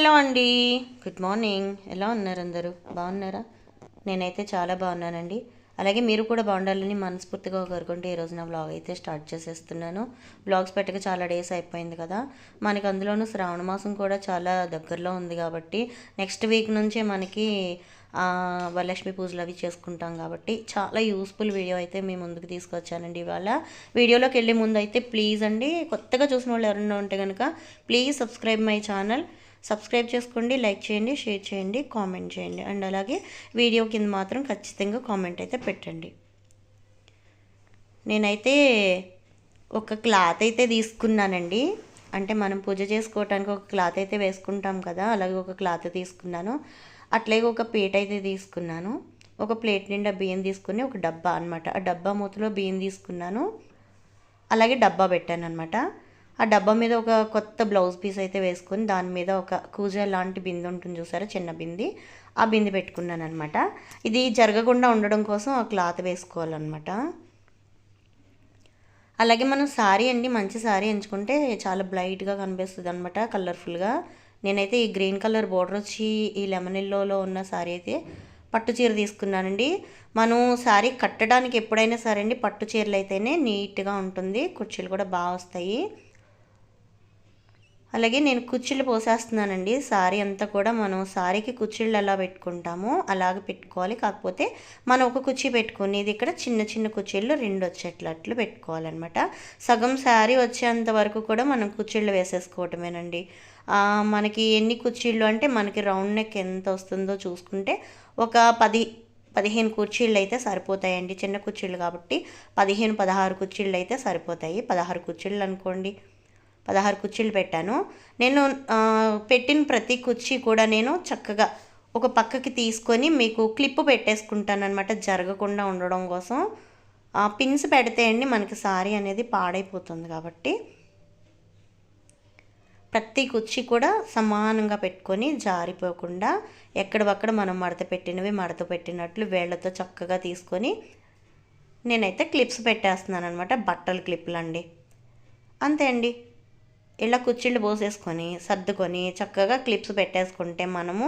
Hello అండి. Good morning ఎలా ఉన్నారు అందరూ? బాగున్నారా? నేనైతే చాలా బాగున్నానండి. అలాగే మీరు కూడా బాగుండాలని మనస్ఫూర్తిగా కోరుకుంటే ఈరోజు నా వ్లాగ్ అయితే స్టార్ట్ చేసేస్తున్నాను. వ్లాగ్స్ పెట్టక చాలా డేస్ అయిపోయింది కదా. మనకి అందులోనూ శ్రావణ మాసం కూడా చాలా దగ్గరలో ఉంది కాబట్టి నెక్స్ట్ వీక్ నుంచే మనకి వరలక్ష్మి పూజలు అవి చేసుకుంటాం కాబట్టి చాలా యూస్ఫుల్ వీడియో అయితే మీ ముందుకు తీసుకొచ్చానండి ఇవాళ. వీడియోలోకి వెళ్ళే ముందు అయితే ప్లీజ్ అండి కొత్తగా చూసిన వాళ్ళు ఎవరైనా ఉంటే కనుక please subscribe my channel subscribe చేసుకోండి లైక్ చేయండి షేర్ చేయండి కామెంట్ చేయండి. అండ్ అలాగే వీడియో కింద మాత్రం ఖచ్చితంగా కామెంట్ అయితే పెట్టండి. నేనైతే ఒక క్లాత్ అయితే తీసుకున్నానండి. అంటే మనం పూజ చేసుకోవటానికి ఒక క్లాత్ అయితే వేసుకుంటాం కదా అలాగే ఒక క్లాత్ తీసుకున్నాను. అట్లాగే ఒక ప్లేట్ అయితే తీసుకున్నాను. ఒక ప్లేట్ నిండా బియ్యం తీసుకుని ఒక డబ్బా అనమాట ఆ డబ్బా మూతలో బియ్యం తీసుకున్నాను. అలాగే డబ్బా పెట్టాను అనమాట ఆ డబ్బా మీద ఒక కొత్త బ్లౌజ్ పీస్ అయితే వేసుకొని దాని మీద ఒక కూజ లాంటి బింది ఉంటుంది చూసారా? చిన్న బింది. ఆ బిందె పెట్టుకున్నాను అనమాట ఇది జరగకుండా ఉండడం కోసం ఆ క్లాత్ వేసుకోవాలన్నమాట. అలాగే మనం సారీ అండి మంచి సారీ ఎంచుకుంటే చాలా బ్లైట్గా కనిపిస్తుంది అనమాట కలర్ఫుల్గా. నేనైతే ఈ గ్రీన్ కలర్ బోర్డర్ వచ్చి ఈ లెమన్ ఎల్లోలో ఉన్న సారీ అయితే పట్టు చీర తీసుకున్నానండి. మనం సారీ కట్టడానికి ఎప్పుడైనా సరే అండి పట్టు చీరలు అయితేనే నీట్గా ఉంటుంది కుర్చీలు కూడా బాగా వస్తాయి. అలాగే నేను కుర్చీలు పోసేస్తున్నానండి. సారీ అంతా కూడా మనం సారీకి కుచ్చిళ్ళు ఎలా పెట్టుకుంటామో అలాగే పెట్టుకోవాలి. కాకపోతే మనం ఒక కుర్చీ పెట్టుకునేది ఇక్కడ చిన్న చిన్న కుర్చీలు రెండు వచ్చేటట్లు పెట్టుకోవాలన్నమాట. సగం శారీ వచ్చేంత వరకు కూడా మనం కుర్చీళ్ళు వేసేసుకోవటమేనండి. మనకి ఎన్ని కుచ్చిళ్ళు అంటే మనకి రౌండ్ నెక్ ఎంత వస్తుందో చూసుకుంటే ఒక పది పదిహేను కుర్చీళ్ళు అయితే సరిపోతాయండి. చిన్న కుర్చీళ్ళు కాబట్టి పదిహేను పదహారు కుర్చీళ్ళు అయితే సరిపోతాయి. పదహారు కుర్చీళ్ళు అనుకోండి. పదహారు కుర్చీలు పెట్టాను. నేను పెట్టిన ప్రతి కుర్చీ కూడా నేను చక్కగా ఒక పక్కకి తీసుకొని మీకు క్లిప్ పెట్టేసుకుంటాను అనమాట జరగకుండా ఉండడం కోసం. పిన్స్ పెడితే అండి మనకి సారీ అనేది పాడైపోతుంది కాబట్టి. ప్రతి కుర్చీ కూడా సమానంగా పెట్టుకొని జారిపోకుండా ఎక్కడవక్కడ మనం మడత పెట్టినవి మడత పెట్టినట్లు వేళ్ళతో చక్కగా తీసుకొని నేనైతే క్లిప్స్ పెట్టేస్తున్నాను అనమాట బట్టల క్లిప్లు అండి అంతే అండి. ఇలా కుర్చీళ్ళు పోసేసుకొని సర్దుకొని చక్కగా క్లిప్స్ పెట్టేసుకుంటే మనము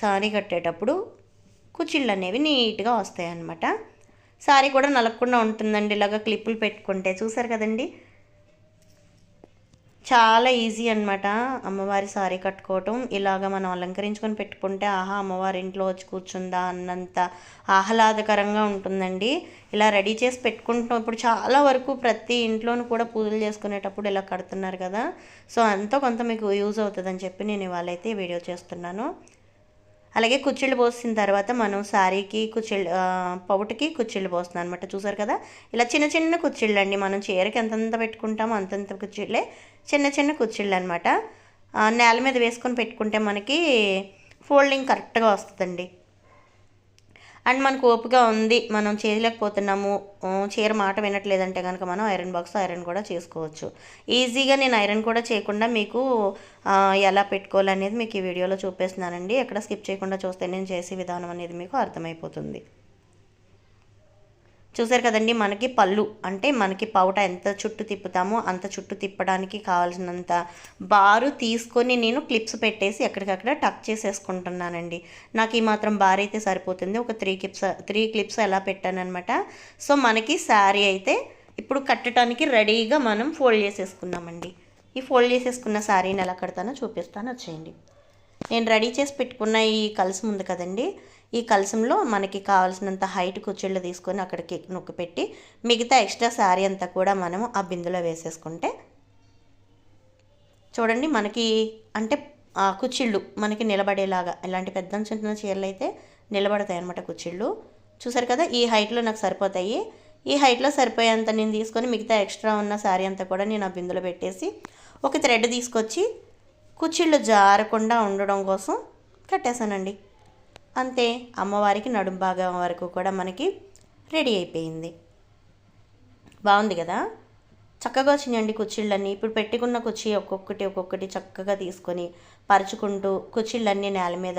సారీ కట్టేటప్పుడు కుర్చీళ్ళు అనేవి నీట్గా వస్తాయి అన్నమాట సారీ కూడా నలగకుండా ఉంటుందండి ఇలాగ క్లిప్పులు పెట్టుకుంటే. చూసారు కదండి? చాలా ఈజీ అనమాట అమ్మవారి సారీ కట్టుకోవటం. ఇలాగ మనం అలంకరించుకొని పెట్టుకుంటే ఆహా అమ్మవారి ఇంట్లో వచ్చి కూర్చుందా? అన్నంత ఆహ్లాదకరంగా ఉంటుందండి. ఇలా రెడీ చేసి పెట్టుకుంటాం ఇప్పుడు చాలా వరకు ప్రతి ఇంట్లోనూ కూడా పూజలు చేసుకునేటప్పుడు ఇలా కడుతున్నారు కదా. సో అంతా కొంత మీకు యూజ్ అవుతుందని చెప్పి నేను ఇవాళ అయితే వీడియో చేస్తున్నాను. అలాగే కుచ్చిళ్ళు పోసిన తర్వాత మనం శారీకి కుచ్చిళ్ళు పౌటకి కుచ్చిళ్ళు పోస్తున్నాం అనమాట చూసారు కదా? ఇలా చిన్న చిన్న కుచ్చిళ్ళు అండి మనం చీరకి ఎంతంత పెట్టుకుంటామో అంతంత కుచ్చిళ్ళే. చిన్న చిన్న కుర్చీళ్ళు అనమాట నేల మీద వేసుకొని పెట్టుకుంటే మనకి ఫోల్డింగ్ కరెక్ట్గా వస్తుందండి. అండ్ మనకు ఓపిక ఉంది మనం చేయలేకపోతున్నాము చీర మాట వినట్లేదంటే కనుక మనం ఐరన్ బాక్స్ ఐరన్ కూడా చేసుకోవచ్చు. ఈజీగా నేను ఐరన్ కూడా చేయకుండా మీకు ఎలా పెట్టుకోవాలనేది మీకు ఈ వీడియోలో చూపిస్తున్నానండి. ఎక్కడ స్కిప్ చేయకుండా చూస్తే నేను చేసే విధానం అనేది మీకు అర్థమైపోతుంది. చూసారు కదండి మనకి పళ్ళు. అంటే మనకి పౌట ఎంత చుట్టు తిప్పుతామో అంత చుట్టు తిప్పడానికి కావాల్సినంత బారు తీసుకొని నేను క్లిప్స్ పెట్టేసి ఎక్కడికక్కడ టక్ చేసేసుకుంటున్నానండి. నాకు ఈ మాత్రం బార్ అయితే సరిపోతుంది. ఒక త్రీ క్లిప్స్ త్రీ క్లిప్స్ ఎలా పెట్టానమాట సో మనకి శారీ అయితే ఇప్పుడు కట్టడానికి రెడీగా మనం ఫోల్డ్ చేసేసుకున్నామండి ఈ ఫోల్డ్ చేసేసుకున్న శారీని ఎలా కడతానో చూపిస్తాను. వచ్చేయండి. నేను రెడీ చేసి పెట్టుకున్న ఈ కలసం ఉంది కదండి. ఈ కలసంలో మనకి కావాల్సినంత హైట్ కుచ్చిళ్ళు తీసుకొని అక్కడికి నొక్కి పెట్టి మిగతా ఎక్స్ట్రా శారీ అంతా కూడా మనము ఆ బిందులో వేసేసుకుంటే చూడండి మనకి అంటే ఆ మనకి నిలబడేలాగా ఇలాంటి పెద్ద చిన్న చీరలు అయితే నిలబడతాయి అన్నమాట కుర్చీళ్ళు చూసారు కదా ఈ హైట్లో నాకు సరిపోతాయి. ఈ హైట్లో సరిపోయేంత నేను తీసుకొని మిగతా ఎక్స్ట్రా ఉన్న శారీ అంతా కూడా నేను ఆ బిందులో పెట్టేసి ఒక థ్రెడ్ తీసుకొచ్చి కుచ్చిళ్ళు జారకుండా ఉండడం కోసం కట్టేశానండి. అంతే అమ్మవారికి నడుం భాగం వరకు కూడా మనకి రెడీ అయిపోయింది. బాగుంది కదా? చక్కగా వచ్చినాయండి కుర్చీళ్ళన్నీ ఇప్పుడు పెట్టుకున్న కుర్చీ ఒక్కొక్కటి ఒక్కొక్కటి చక్కగా తీసుకొని పరుచుకుంటూ కుర్చీళ్ళన్నీ నేల మీద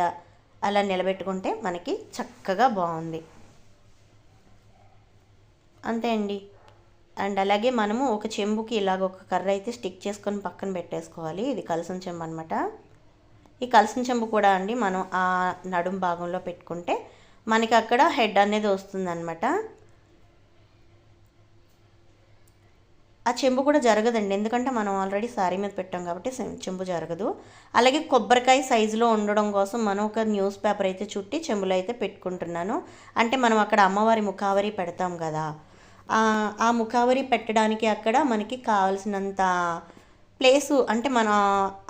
అలా నిలబెట్టుకుంటే మనకి చక్కగా బాగుంది. అంతే అండి. అండ్ అలాగే మనము ఒక చెంబుకి ఇలాగ ఒక కర్ర అయితే స్టిక్ చేసుకొని పక్కన పెట్టేసుకోవాలి. ఇది కలసం చెంబు అనమాట ఈ కలసం చెంబు కూడా అండి మనం ఆ నడుం భాగంలో పెట్టుకుంటే మనకి అక్కడ హెడ్ అనేది వస్తుందన్నమాట. ఆ చెంబు కూడా జరగదండి. ఎందుకంటే మనం ఆల్రెడీ సారీ మీద పెట్టాం కాబట్టి చెంబు జరగదు. అలాగే కొబ్బరికాయ సైజులో ఉండడం కోసం మనం ఒక న్యూస్ పేపర్ అయితే చుట్టి చెంబులో అయితే పెట్టుకుంటున్నాను. అంటే మనం అక్కడ అమ్మవారి ముఖావరి పెడతాం కదా. ఆ- ముఖావరి పెట్టడానికి అక్కడ మనకి కావాల్సినంత ప్లేసు అంటే మన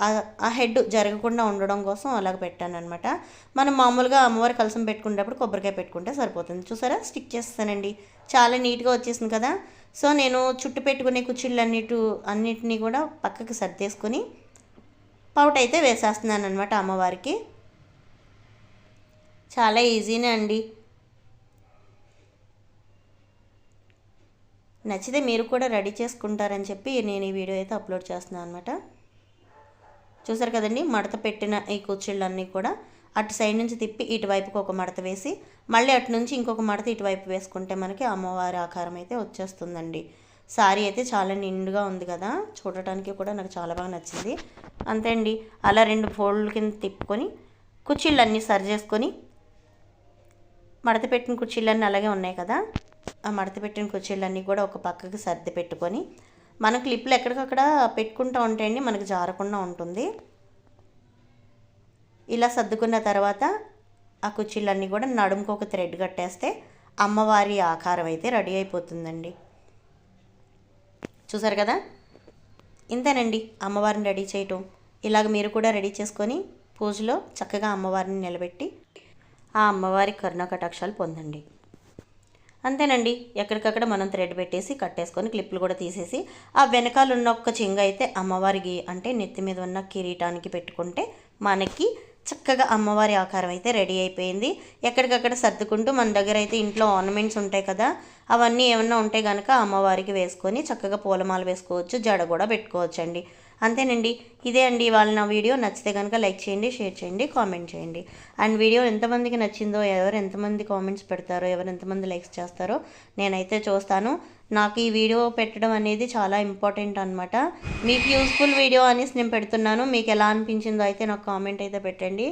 ఆ- హెడ్ జరగకుండా ఉండడం కోసం అలాగ పెట్టాను అనమాట మనం మామూలుగా అమ్మవారి కలసం పెట్టుకునేటప్పుడు కొబ్బరికాయ పెట్టుకుంటే సరిపోతుంది. చూసారా? స్టిక్ చేస్తానండి. చాలా నీట్గా వచ్చేసింది కదా? సో నేను చుట్టు పెట్టుకునే కుచ్చిళ్ళు అన్నిటి అన్నిటినీ కూడా పక్కకి సర్దేసుకొని పౌట్ అయితే వేసేస్తున్నాను అనమాట అమ్మవారికి. చాలా ఈజీనే అండి. నచ్చితే మీరు కూడా రెడీ చేసుకుంటారని చెప్పి నేను ఈ వీడియో అయితే అప్లోడ్ చేస్తున్నాను అనమాట చూసారు కదండి మడత పెట్టిన ఈ కుర్చీళ్ళన్నీ కూడా అటు సైడ్ నుంచి తిప్పి ఇటువైపుకి ఒక మడత వేసి మళ్ళీ అటు నుంచి ఇంకొక మడత ఇటువైపు వేసుకుంటే మనకి అమ్మవారి ఆకారం అయితే వచ్చేస్తుందండి. సారీ అయితే చాలా నిండుగా ఉంది కదా చూడటానికి కూడా నాకు చాలా బాగా నచ్చింది. అంతే అండి అలా రెండు ఫోల్డ్ కింద తిప్పుకొని కుర్చీళ్ళన్నీ సరి చేసుకొని మడత పెట్టిన కుర్చీలన్నీ అలాగే ఉన్నాయి కదా. ఆ మడత పెట్టిన కుర్చీలన్నీ కూడా ఒక పక్కకి సర్ది పెట్టుకొని మన క్లిప్లు ఎక్కడికక్కడ పెట్టుకుంటూ ఉంటాయండి మనకు జారకుండా ఉంటుంది. ఇలా సర్దుకున్న తర్వాత ఆ కుర్చీలన్నీ కూడా నడుముకు ఒక థ్రెడ్ కట్టేస్తే అమ్మవారి ఆకారం అయితే రెడీ అయిపోతుందండి. చూసారు కదా? ఇంతేనండి అమ్మవారిని రెడీ చేయటం. ఇలాగ మీరు కూడా రెడీ చేసుకొని పూజలో చక్కగా అమ్మవారిని నిలబెట్టి ఆ అమ్మవారి కరుణ కటాక్షాలు పొందండి. అంతేనండి. ఎక్కడికక్కడ మనం థ్రెడ్ పెట్టేసి కట్టేసుకొని క్లిప్లు కూడా తీసేసి ఆ వెనకాల ఉన్న ఒక్క చెంగ అయితే అమ్మవారికి అంటే నెత్తి మీద ఉన్న కిరీటానికి పెట్టుకుంటే మనకి చక్కగా అమ్మవారి ఆకారం అయితే రెడీ అయిపోయింది. ఎక్కడికక్కడ సర్దుకుంటూ మన దగ్గర అయితే ఇంట్లో ఆర్నమెంట్స్ ఉంటాయి కదా అవన్నీ ఏమన్నా ఉంటే కనుక అమ్మవారికి వేసుకొని చక్కగా పూలమాల వేసుకోవచ్చు జడ కూడా పెట్టుకోవచ్చు అండి అంతేనండి. ఇదే అండి ఇవాళ నా వీడియో. నచ్చితే కనుక లైక్ చేయండి షేర్ చేయండి కామెంట్ చేయండి. అండ్ వీడియో ఎంతమందికి నచ్చిందో ఎవరు ఎంతమంది కామెంట్స్ పెడతారో ఎవరు ఎంతమంది లైక్స్ చేస్తారో నేనైతే చూస్తాను. నాకు ఈ వీడియో పెట్టడం అనేది చాలా ఇంపార్టెంట్ అనమాట మీకు యూస్ఫుల్ వీడియో అనేసి నేను పెడుతున్నాను. మీకు ఎలా అనిపించిందో అయితే నాకు కామెంట్ అయితే పెట్టండి.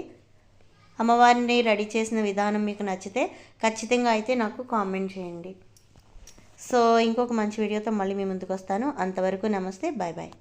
అమ్మవారిని రెడీ చేసిన విధానం మీకు నచ్చితే ఖచ్చితంగా అయితే నాకు కామెంట్ చేయండి. సో ఇంకొక మంచి వీడియోతో మళ్ళీ మీ ముందుకు వస్తాను. అంతవరకు నమస్తే. Bye bye.